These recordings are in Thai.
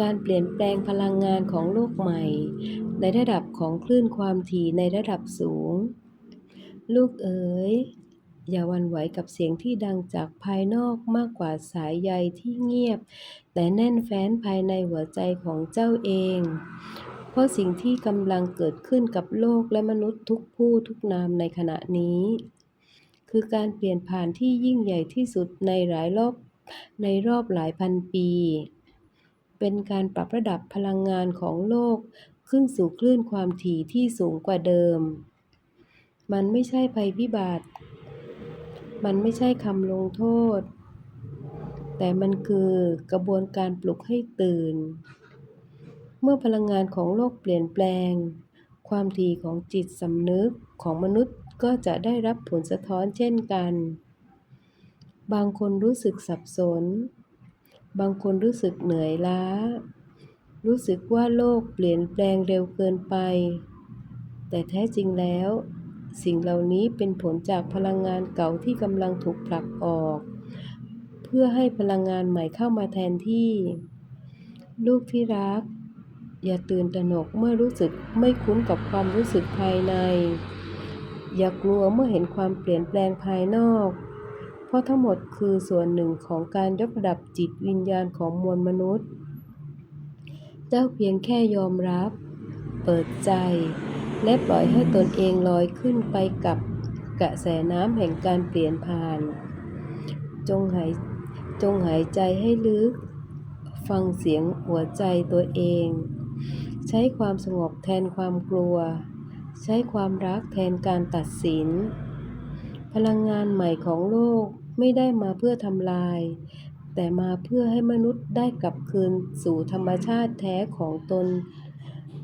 การเปลี่ยนแปลงพลังงานของโลกใหม่ ในระดับของคลื่นความถี่ในระดับสูง ลูกเอ๋ย อย่าวันไหวกับเสียงที่ดังจากภายนอกมากกว่าสายใยที่เงียบ แต่แน่นแฟ้นภายในหัวใจของเจ้าเอง เพราะสิ่งที่กำลังเกิดขึ้นกับโลกและมนุษย์ทุกผู้ทุกนามในขณะนี้ คือการเปลี่ยนผ่านที่ยิ่งใหญ่ที่สุดในหลายรอบในรอบหลายพันปี เป็นการปรับระดับพลังงานของโลกขึ้นสู่คลื่นความถี่ที่สูงกว่าเดิม มันไม่ใช่ภัยพิบัติ มันไม่ใช่คำลงโทษ แต่มันคือกระบวนการปลุกให้ตื่น เมื่อพลังงานของโลกเปลี่ยนแปลง ความถี่ของจิตสำนึกของมนุษย์ก็จะได้รับผลสะท้อนเช่นกัน บางคนรู้สึกสับสน บางคนรู้สึกเหนื่อยล้า รู้สึกว่าโลกเปลี่ยนแปลงเร็วเกินไป แต่แท้จริงแล้ว สิ่งเหล่านี้เป็นผลจากพลังงานเก่าที่กำลังถูกผลักออก เพื่อให้พลังงานใหม่เข้ามาแทนที่ ลูกที่รัก อย่าตื่นตระหนกเมื่อรู้สึกไม่คุ้นกับความรู้สึกภายใน อย่ากลัวเมื่อเห็นความเปลี่ยนแปลงภายนอก ราะทั้งหมดคือส่วนหนึ่งของการยกระดับจิตวิญญาณของมวลมนุษย์ เจ้าเพียงแค่ยอมรับ เปิดใจ และปล่อยให้ตนเองลอยขึ้นไปกับกระแสน้ำแห่งการเปลี่ยนผ่าน จงหายจงหายใจให้ลึก ฟังเสียงหัวใจตัวเอง ใช้ความสงบแทนความกลัว ใช้ความรักแทนการตัดสิน พลังงานใหม่ของโลก ไม่ได้มาเพื่อทำลาย แต่มาเพื่อให้มนุษย์ได้กลับคืนสู่ธรรมชาติแท้ของตน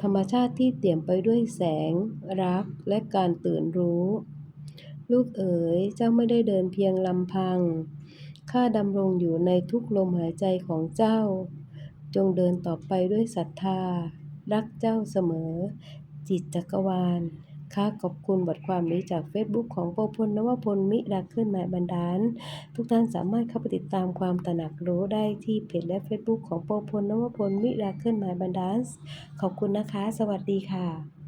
ธรรมชาติที่เตี่ยมไปด้วยแสง รักและการตื่นรู้ ลูกเอ๋ยเจ้าไม่ได้เดินเพียงลำพังข้าดำรงอยู่ในทุกลมหายใจของเจ้า จงเดินต่อไปด้วยศรัทธา รักเจ้าเสมอ จิตจักรวาล ค่ะขอบคุณบทความนี้จาก Facebook ของโปพลนวพลมิราขึ้นหมายบรรดาล ทุกท่านสามารถเข้าไปติดตามความตระหนักรู้ได้ที่เพจและ Facebook ของโปพลนวพลมิราขึ้นหมายบรรดาล ขอบคุณนะคะ สวัสดีค่ะ